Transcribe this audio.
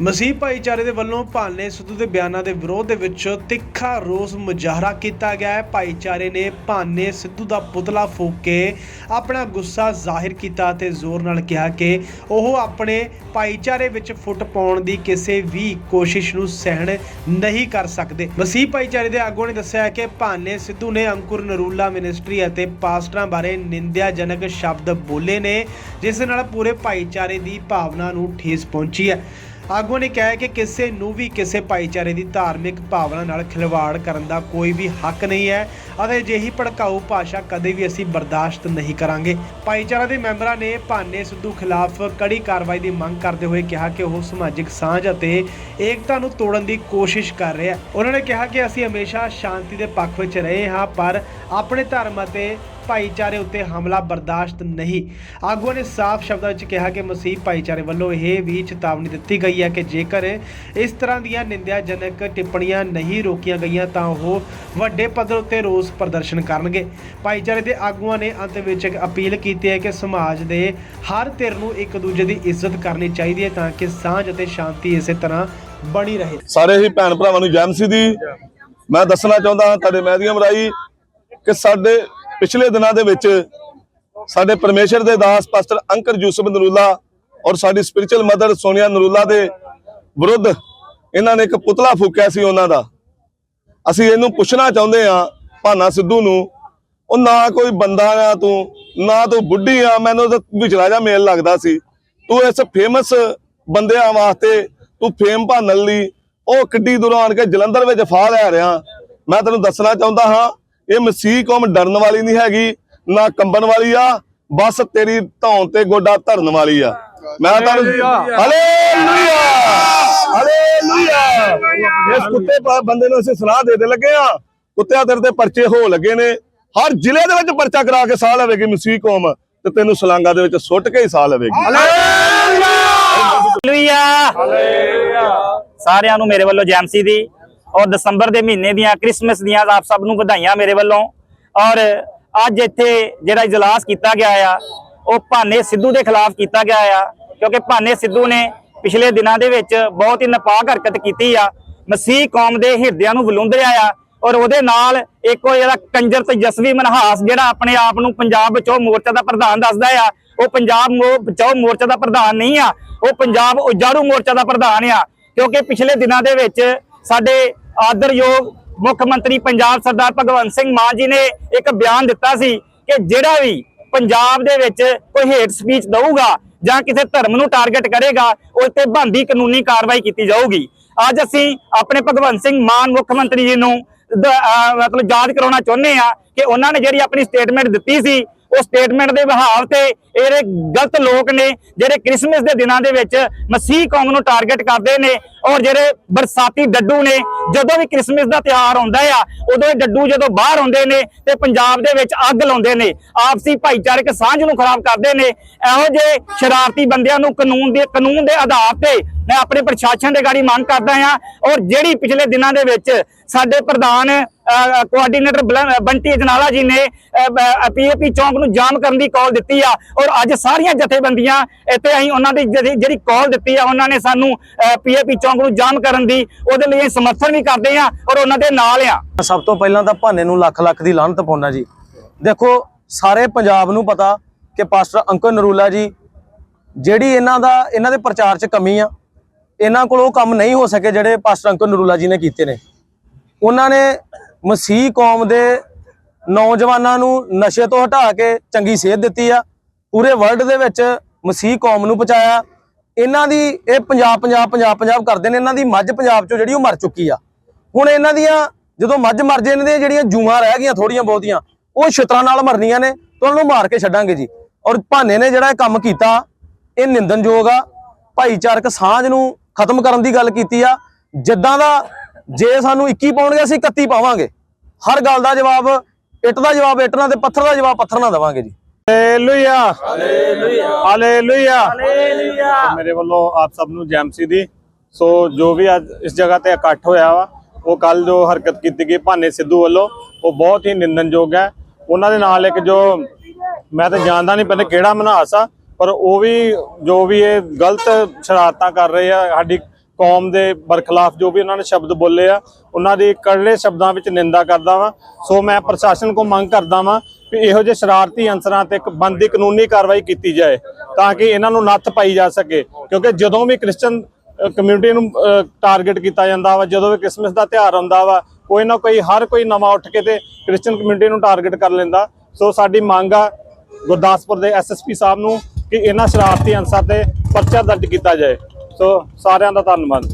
ਮਸੀਹ ਭਾਈਚਾਰੇ ਦੇ ਵੱਲੋਂ ਭਾਨੇ ਸਿੱਧੂ ਦੇ ਬਿਆਨਾਂ ਦੇ ਵਿਰੋਧ ਦੇ ਵਿੱਚ ਤਿੱਖਾ ਰੋਸ ਮੁਜ਼ਾਹਰਾ ਕੀਤਾ ਗਿਆ ਹੈ। ਭਾਈਚਾਰੇ ਨੇ ਭਾਨੇ ਸਿੱਧੂ ਦਾ ਪੁਤਲਾ ਫੂਕ ਕੇ ਆਪਣਾ ਗੁੱਸਾ ਜ਼ਾਹਿਰ ਕੀਤਾ ਅਤੇ ਜ਼ੋਰ ਨਾਲ ਕਿਹਾ ਕਿ ਉਹ ਆਪਣੇ ਭਾਈਚਾਰੇ ਵਿੱਚ ਫੁੱਟ ਪਾਉਣ ਦੀ ਕਿਸੇ ਵੀ ਕੋਸ਼ਿਸ਼ ਨੂੰ ਸਹਿਣ ਨਹੀਂ ਕਰ ਸਕਦੇ। ਮਸੀਹ ਭਾਈਚਾਰੇ ਦੇ ਆਗੂਆਂ ਨੇ ਦੱਸਿਆ ਕਿ ਭਾਨੇ ਸਿੱਧੂ ਨੇ ਅੰਕੁਰ ਨਰੂਲਾ ਮਿਨਿਸਟਰੀ ਅਤੇ ਪਾਸਟਰਾਂ ਬਾਰੇ ਨਿੰਦਿਆਜਨਕ ਸ਼ਬਦ ਬੋਲੇ ਨੇ, ਜਿਸ ਨਾਲ ਪੂਰੇ ਭਾਈਚਾਰੇ ਦੀ ਭਾਵਨਾ ਨੂੰ ਠੇਸ ਪਹੁੰਚੀ ਹੈ। ਆਗੂਆਂ ਨੇ ਕਿਹਾ ਕਿ ਕਿਸੇ ਨੂੰ ਵੀ ਕਿਸੇ ਭਾਈਚਾਰੇ ਦੀ ਧਾਰਮਿਕ ਭਾਵਨਾ ਨਾਲ ਖਿਲਵਾੜ ਕਰਨ ਦਾ ਕੋਈ ਵੀ ਹੱਕ ਨਹੀਂ ਹੈ। ਅਤੇ ਅਜਿਹੀ ਭੜਕਾਊ ਭਾਸ਼ਾ ਕਦੇ ਵੀ ਅਸੀਂ ਬਰਦਾਸ਼ਤ ਨਹੀਂ ਕਰਾਂਗੇ। ਭਾਈਚਾਰਾ ਦੇ ਮੈਂਬਰਾਂ ਨੇ ਭਾਨੇ ਸਿੱਧੂ ਖਿਲਾਫ ਕੜੀ ਕਾਰਵਾਈ ਦੀ ਮੰਗ ਕਰਦੇ ਹੋਏ ਕਿਹਾ ਕਿ ਉਹ ਸਮਾਜਿਕ ਸਾਂਝ ਅਤੇ ਏਕਤਾ ਨੂੰ ਤੋੜਨ ਦੀ ਕੋਸ਼ਿਸ਼ ਕਰ ਰਿਹਾ ਹੈ। ਉਹਨਾਂ ਨੇ ਕਿਹਾ ਕਿ ਅਸੀਂ ਹਮੇਸ਼ਾ ਸ਼ਾਂਤੀ ਦੇ ਪੱਖ ਵਿੱਚ ਰਹੇ ਹਾਂ, ਪਰ ਆਪਣੇ ਧਰਮ ਅਤੇ ਭਾਈਚਾਰੇ ਉੱਤੇ ਹਮਲਾ ਬਰਦਾਸ਼ਤ ਨਹੀਂ। ਆਗੂਆਂ ਨੇ ਸਾਫ਼ ਸ਼ਬਦਾਂ ਵਿੱਚ ਕਿਹਾ ਕਿ ਮਸੀਹ ਭਾਈਚਾਰੇ ਵੱਲੋਂ ਇਹ ਵੀ ਚੇਤਾਵਨੀ ਦਿੱਤੀ ਗਈ ਹੈ ਕਿ ਜੇਕਰ ਇਸ ਤਰ੍ਹਾਂ ਦੀਆਂ ਨਿੰਦਿਆਜਨਕ ਟਿੱਪਣੀਆਂ ਨਹੀਂ ਰੋਕੀਆਂ ਗਈਆਂ ਤਾਂ ਉਹ ਵੱਡੇ ਪੱਧਰ ਉੱਤੇ ਰੋਸ ਪ੍ਰਦਰਸ਼ਨ ਕਰਨਗੇ। ਭਾਈਚਾਰੇ ਦੇ ਆਗੂਆਂ ਨੇ ਅੰਤ ਵਿੱਚ ਇੱਕ ਅਪੀਲ ਕੀਤੀ ਹੈ ਕਿ ਸਮਾਜ ਦੇ ਹਰ ਧਿਰ ਨੂੰ ਇੱਕ ਦੂਜੇ ਦੀ ਇੱਜ਼ਤ ਕਰਨੀ ਚਾਹੀਦੀ ਹੈ ਤਾਂ ਕਿ ਸਾਂਝ ਅਤੇ ਸ਼ਾਂਤੀ ਇਸੇ ਤਰ੍ਹਾਂ ਬਣੀ ਰਹੇ। ਸਾਰੇ ਹੀ ਭੈਣ ਭਰਾਵਾਂ ਨੂੰ ਜੈਮਸੀ ਦੀ। ਮੈਂ ਦੱਸਣਾ ਚਾਹੁੰਦਾ ਹਾਂ, ਤੁਹਾਡੇ ਮਾਧਿਅਮ ਰਾਹੀਂ ਕਿ ਸਾਡੇ ਪਿਛਲੇ ਦਿਨਾਂ ਦੇ ਵਿੱਚ ਸਾਡੇ ਪਰਮੇਸ਼ਰ ਦੇ ਦਾਸ ਪਾਸਟਰ ਅੰਕਰ ਯੂਸਫ ਨਰੂਲਾ ਔਰ ਸਾਡੀ ਸਪਿਰਚੁਅਲ ਮਦਰ ਸੋਨੀਆ ਨਰੂਲਾ ਦੇ ਵਿਰੁੱਧ ਇਹਨਾਂ ਨੇ ਇੱਕ ਪੁਤਲਾ ਫੂਕਿਆ ਸੀ ਉਹਨਾਂ ਦਾ। ਅਸੀਂ ਇਹਨੂੰ ਪੁੱਛਣਾ ਚਾਹੁੰਦੇ ਆ ਭਾਨਾ ਸਿੱਧੂ ਨੂੰ, ਉਹ ਨਾ ਕੋਈ ਬੰਦਾ ਆ ਤੂੰ, ਨਾ ਤੂੰ ਬੁੱਢੀ ਆ, ਮੈਨੂੰ ਤਾਂ ਵਿਚਲਾ ਜਾ ਮੇਲ ਲੱਗਦਾ ਸੀ। ਤੂੰ ਇਸ ਫੇਮਸ ਬੰਦਿਆਂ ਵਾਸਤੇ ਤੂੰ ਫੇਮ ਭਾਨਣ ਲਈ, ਉਹ ਕਿੱਡੀ ਦੂਰੋਂ ਆਣ ਕੇ ਜਲੰਧਰ ਵਿੱਚ ਫਾਹ ਲੈ ਰਿਹਾ। ਮੈਂ ਤੈਨੂੰ ਦੱਸਣਾ ਚਾਹੁੰਦਾ ਹਾਂ ਇਹ ਮਸੀਹ ਕੌਮ ਡਰਨ ਵਾਲੀ ਨਹੀਂ ਹੈਗੀ ਨਾ ਕੰਬਣ ਵਾਲੀ ਆ ਬਸ ਤੇਰੀ ਧੌਣ ਤੇ ਗੋਡਾ ਧਰਨ ਵਾਲੀ ਆ। ਮੈਂ ਤੁਹਾਨੂੰ ਹਾਲੇਲੂਇਆ ਹਾਲੇਲੂਇਆ ਇਸ ਕੁੱਤੇ ਪਾ- ਬੰਦੇ ਨੂੰ ਅਸੀਂ ਸਲਾਹ ਦੇ ਦੇ ਲੱਗੇ ਆ। ਕੁੱਤਿਆਂ ਤੇਰੇ ਤੇ ਪਰਚੇ ਹੋ ਲੱਗੇ ਨੇ। ਹਰ ਜ਼ਿਲ੍ਹੇ ਦੇ ਵਿੱਚ ਪਰਚਾ ਕਰਾ ਕੇ ਸਾਹ ਲਵੇਗੀ ਮਸੀਹ ਕੌਮ ਤੇ ਤੈਨੂੰ ਸਲਾਂਗਾ ਦੇ ਵਿੱਚ ਸੁੱਟ ਕੇ ਹੀ ਸਾਹ ਲਵੇਗੀ। ਹਾਲੇਲੂਇਆ ਸਾਰਿਆਂ ਨੂੰ ਮੇਰੇ ਵੱਲੋਂ ਜੈਮਸੀ ਦੀ ਔਰ ਦਸੰਬਰ ਦੇ ਮਹੀਨੇ ਦੀਆਂ, ਕ੍ਰਿਸਮਸ ਦੀਆਂ ਆਪ ਸਭ ਨੂੰ ਵਧਾਈਆਂ ਮੇਰੇ ਵੱਲੋਂ। ਔਰ ਅੱਜ ਇੱਥੇ ਜਿਹੜਾ ਇਜਲਾਸ ਕੀਤਾ ਗਿਆ ਆ, ਉਹ ਭਾਨੇ ਸਿੱਧੂ ਦੇ ਖਿਲਾਫ ਕੀਤਾ ਗਿਆ ਆ, ਕਿਉਂਕਿ ਭਾਨੇ ਸਿੱਧੂ ਨੇ ਪਿਛਲੇ ਦਿਨਾਂ ਦੇ ਵਿੱਚ ਬਹੁਤ ਹੀ ਨਪਾਕ ਹਰਕਤ ਕੀਤੀ ਆ। ਮਸੀਹ ਕੌਮ ਦੇ ਹਿਰਦਿਆਂ ਨੂੰ ਵਲੂੰਦਰਿਆ ਆ, ਔਰ ਉਹਦੇ ਨਾਲ ਇੱਕ ਉਹ ਜਿਹੜਾ ਕੰਜਰ ਤੇਜਸਵੀ ਮਨਹਾਸ, ਜਿਹੜਾ ਆਪਣੇ ਆਪ ਨੂੰ ਪੰਜਾਬ ਬਚਾਓ ਮੋਰਚਾ ਦਾ ਪ੍ਰਧਾਨ ਦੱਸਦਾ ਆ, ਉਹ ਪੰਜਾਬ ਮੋ- ਬਚਾਓ ਮੋਰਚਾ ਦਾ ਪ੍ਰਧਾਨ ਨਹੀਂ ਆ, ਉਹ ਪੰਜਾਬ ਉਜਾੜੂ ਮੋਰਚਾ ਦਾ ਪ੍ਰਧਾਨ ਆ। ਕਿਉਂਕਿ ਪਿਛਲੇ ਦਿਨਾਂ ਦੇ ਵਿੱਚ ਸਾਡੇ ਆਦਰਯੋਗ ਮੁੱਖ ਮੰਤਰੀ ਪੰਜਾਬ ਸਰਦਾਰ ਭਗਵੰਤ ਸਿੰਘ ਮਾਨ ਜੀ ਨੇ ਇੱਕ ਬਿਆਨ ਦਿੱਤਾ ਸੀ ਕਿ ਜਿਹੜਾ ਵੀ ਪੰਜਾਬ ਦੇ ਵਿੱਚ ਕੋਈ ਹੇਟ ਸਪੀਚ ਦਊਗਾ ਜਾਂ ਕਿਸੇ ਧਰਮ ਨੂੰ ਟਾਰਗੇਟ ਕਰੇਗਾ ਉਹ ਤੇ ਬੰਦੀ ਕਾਨੂੰਨੀ ਕਾਰਵਾਈ ਕੀਤੀ ਜਾਊਗੀ। ਅੱਜ ਅਸੀਂ ਆਪਣੇ ਭਗਵੰਤ ਸਿੰਘ ਮਾਨ ਮੁੱਖ ਮੰਤਰੀ ਜੀ ਨੂੰ ਮਤਲਬ ਯਾਦ ਕਰਾਉਣਾ ਚਾਹੁੰਦੇ ਆ ਕਿ ਉਹਨਾਂ ਨੇ ਜਿਹੜੀ ਆਪਣੀ ਸਟੇਟਮੈਂਟ ਦਿੱਤੀ ਸੀ ਉਹ ਸਟੇਟਮੈਂਟ ਦੇ ਵਿਹਾਰ ਤੇ ਇਹਦੇ ਗਲਤ ਲੋਕ ਨੇ, ਜਿਹੜੇ ਕ੍ਰਿਸਮਸ ਦੇ ਦਿਨਾਂ ਦੇ ਵਿੱਚ ਮਸੀਹ ਕੌਮ ਨੂੰ ਟਾਰਗੇਟ ਕਰਦੇ ਨੇ ਔਰ ਜਿਹੜੇ ਬਰਸਾਤੀ ਡੱਡੂ ਨੇ, ਜਦੋਂ ਵੀ ਕ੍ਰਿਸਮਸ ਦਾ ਤਿਉਹਾਰ ਆਉਂਦਾ ਆ, ਉਦੋਂ ਇਹ ਡੱਡੂ ਜਦੋਂ ਬਾਹਰ ਆਉਂਦੇ ਨੇ ਤੇ ਪੰਜਾਬ ਦੇ ਵਿੱਚ ਅੱਗ ਲਾਉਂਦੇ ਨੇ, ਆਪਸੀ ਭਾਈਚਾਰਕ ਸਾਂਝ ਨੂੰ ਖਰਾਬ ਕਰਦੇ ਨੇ, ਇਹੋ ਜਿਹੇ ਸ਼ਰਾਰਤੀ ਬੰਦਿਆਂ ਨੂੰ ਕਾਨੂੰਨ ਦੇ ਕਾਨੂੰਨ ਦੇ ਆਧਾਰ ਤੇ ਮੈਂ ਆਪਣੇ ਪ੍ਰਸ਼ਾਸਨ ਦੇ ਗਾੜੀ ਮੰਗ ਕਰਦਾ ਹਾਂ ਔਰ ਜਿਹੜੀ ਪਿਛਲੇ ਦਿਨਾਂ ਦੇ ਵਿੱਚ ਸਾਡੇ ਪ੍ਰਧਾਨ ਕੋਆਰਡੀਨੇਟਰ ਬੰਟੀ ਅਜਨਾਲਾ ਜੀ ਨੇ ਪੀਏਪੀ ਚੌਂਕ ਨੂੰ ਜਾਮ ਕਰਨ ਦੀ ਕਾਲ ਦਿੱਤੀ ਆ ਔਰ ਅੱਜ ਸਾਰੀਆਂ ਜਥੇਬੰਦੀਆਂ ਇੱਥੇ ਅਸੀਂ ਉਹਨਾਂ ਦੀ ਜਿਹੜੀ ਜਿਹੜੀ ਕਾਲ ਦਿੱਤੀ ਆ, ਉਹਨਾਂ ਨੇ ਸਾਨੂੰ ਪੀਏਪੀ ਚੌਂਕ ਨੂੰ ਜਾਮ ਕਰਨ ਦੀ, ਉਹਦੇ ਲਈ ਅਸੀਂ ਸਮਰਥਨ ਵੀ ਕਰਦੇ ਆ ਔਰ ਉਹਨਾਂ ਦੇ ਨਾਲ ਆ। ਸਭ ਤੋਂ ਪਹਿਲਾਂ ਤਾਂ ਭਾਨੇ ਨੂੰ ਲੱਖ ਲੱਖ ਦੀ ਲਾਹਨਤ ਪਾਉਣਾ ਜੀ। ਦੇਖੋ, ਸਾਰੇ ਪੰਜਾਬ ਨੂੰ ਪਤਾ ਕਿ ਪਾਸਟਰ ਅੰਕਰ ਨਰੂਲਾ ਜੀ, ਜਿਹੜੀ ਇਹਨਾਂ ਦਾ, ਇਹਨਾਂ ਦੇ ਪ੍ਰਚਾਰ 'ਚ ਕਮੀ ਆ ਇਹਨਾਂ ਕੋਲ ਉਹ ਕੰਮ ਨਹੀਂ ਹੋ ਸਕੇ ਜਿਹੜੇ ਪਾਸਟਰ ਅੰਕਰ ਨਰੂਲਾ ਜੀ ਨੇ ਕੀਤੇ ਨੇ। ਉਹਨਾਂ ਨੇ ਮਸੀਹ ਕੌਮ ਦੇ ਨੌਜਵਾਨਾਂ ਨੂੰ ਨਸ਼ੇ ਤੋਂ ਹਟਾ ਕੇ ਚੰਗੀ ਸਿਹਤ ਦਿੱਤੀ ਆ। ਪੂਰੇ ਵਰਲਡ ਦੇ ਵਿੱਚ ਮਸੀਹ ਕੌਮ ਨੂੰ ਪਹੁੰਚਾਇਆ। ਇਹਨਾਂ ਦੀ ਇਹ ਪੰਜਾਬ ਪੰਜਾਬ ਪੰਜਾਬ ਪੰਜਾਬ ਕਰਦੇ ਨੇ। ਇਹਨਾਂ ਦੀ ਮੱਝ ਪੰਜਾਬ ਚੋਂ ਜਿਹੜੀ ਉਹ ਮਰ ਚੁੱਕੀ ਆ। ਹੁਣ ਇਹਨਾਂ ਦੀਆਂ ਜਦੋਂ ਮੱਝ ਮਰ ਜੇ, ਇਹਨਾਂ ਦੀਆਂ ਜਿਹੜੀਆਂ ਜੂਆਂ ਰਹਿ ਗਈਆਂ ਥੋੜੀਆਂ ਬਹੁਤੀਆਂ, ਉਹ ਛਿੱਤਰਾਂ ਨਾਲ ਮਰਨੀਆਂ ਨੇ। ਤਾਂ ਉਹਨਾਂ ਨੂੰ ਮਾਰ ਕੇ ਛੱਡਾਂਗੇ ਜੀ। ਔਰ ਭਾਨੇ ਨੇ ਜਿਹੜਾ ਇਹ ਕੰਮ ਕੀਤਾ, ਇਹ ਨਿੰਦਨਯੋਗ ਆ। ਭਾਈਚਾਰਕ ਸਾਂਝ ਨੂੰ ਖਤਮ ਕਰਨ ਦੀ ਗੱਲ ਕੀਤੀ ਆ ਜਿੱਦਾਂ ਦਾ ਜੇ ਸਾਨੂੰ 21 ਪਾਉਣਗੇ ਅਸੀਂ 31 ਪਾਵਾਂਗੇ। ਹਰ ਗੱਲ ਦਾ ਜਵਾਬ ਇੱਟ ਦਾ ਜਵਾਬ ਇੱਟ ਨਾਲ ਤੇ ਪੱਥਰ ਦਾ ਜਵਾਬ ਪੱਥਰ ਨਾਲ ਦੇਵਾਂਗੇ ਜੀ। ਹਾਲੇਲੂਇਆ। ਹਾਲੇਲੂਇਆ। ਹਾਲੇਲੂਇਆ। ਮੇਰੇ ਵੱਲੋਂ ਆਪ ਸਭ ਨੂੰ ਜੈਮਸੀ ਦੀ। ਸੋ ਜੋ ਵੀ ਅੱਜ ਇਸ ਜਗ੍ਹਾ ਤੇ ਇਕੱਠ ਹੋਇਆ ਵਾ ਉਹ ਕੱਲ ਜੋ ਹਰਕਤ ਕੀਤੀ ਗਈ ਭਾਨੇ ਸਿੱਧੂ ਵੱਲੋਂ ਉਹ ਬਹੁਤ ਹੀ ਨਿੰਦਨਯੋਗ ਹੈ। ਉਹਨਾਂ ਦੇ ਨਾਲ ਇੱਕ ਜੋ ਮੈਂ ਤਾਂ ਜਾਣਦਾ ਨਹੀਂ ਪਹਿਲੇ ਕਿਹੜਾ ਮਨਹਾਸ ਆ ਪਰ ਉਹ ਵੀ, ਜੋ ਵੀ ਇਹ ਗਲਤ ਸ਼ਰਾਰਤਾਂ ਕਰ ਰਹੇ ਆ, ਸਾਡੀ ਕੌਮ ਦੇ ਬਰਖਲਾਫ ਜੋ ਵੀ ਉਹਨਾਂ ਨੇ ਸ਼ਬਦ ਬੋਲੇ ਆ, ਉਹਨਾਂ ਦੀ ਕੜਲੇ ਸ਼ਬਦਾਂ ਵਿੱਚ ਨਿੰਦਾ ਕਰਦਾ ਵਾਂ। ਸੋ ਮੈਂ ਪ੍ਰਸ਼ਾਸਨ ਕੋ ਮੰਗ ਕਰਦਾ ਵਾਂ ਕਿ ਇਹੋ ਜਿਹੇ ਸ਼ਰਾਰਤੀ ਅਨਸਰਾਂ ਤੇ ਇੱਕ ਬੰਦੀ ਕਾਨੂੰਨੀ ਕਾਰਵਾਈ ਕੀਤੀ ਜਾਏ, ਤਾਂ ਕਿ ਇਹਨਾਂ ਨੂੰ ਨੱਥ ਪਾਈ ਜਾ ਸਕੇ। ਕਿਉਂਕਿ ਜਦੋਂ ਵੀ ਕ੍ਰਿਸਚਨ ਕਮਿਊਨਿਟੀ ਨੂੰ ਟਾਰਗੇਟ ਕੀਤਾ ਜਾਂਦਾ ਵਾ, ਜਦੋਂ ਵੀ ਕ੍ਰਿਸਮਸ ਦਾ ਤਿਉਹਾਰ ਆਉਂਦਾ ਵਾ, ਕੋਈ ਨਾ ਕੋਈ, ਹਰ ਕੋਈ ਨਵਾਂ ਉੱਠ ਕੇ ਤੇ ਕ੍ਰਿਸਚਨ ਕਮਿਊਨਿਟੀ ਨੂੰ ਟਾਰਗੇਟ ਕਰ ਲੈਂਦਾ। ਸੋ ਸਾਡੀ ਮੰਗ ਆ ਗੁਰਦਾਸਪੁਰ ਦੇ ਐਸਐਸਪੀ ਸਾਹਿਬ ਨੂੰ ਕਿ ਇਹਨਾਂ ਸ਼ਰਾਰਤੀ ਅਨਸਰ ਤੇ ਪਰਚਾ ਦਰਜ ਕੀਤਾ ਜਾਏ। ਸੋ ਸਾਰਿਆਂ ਦਾ ਧੰਨਵਾਦ।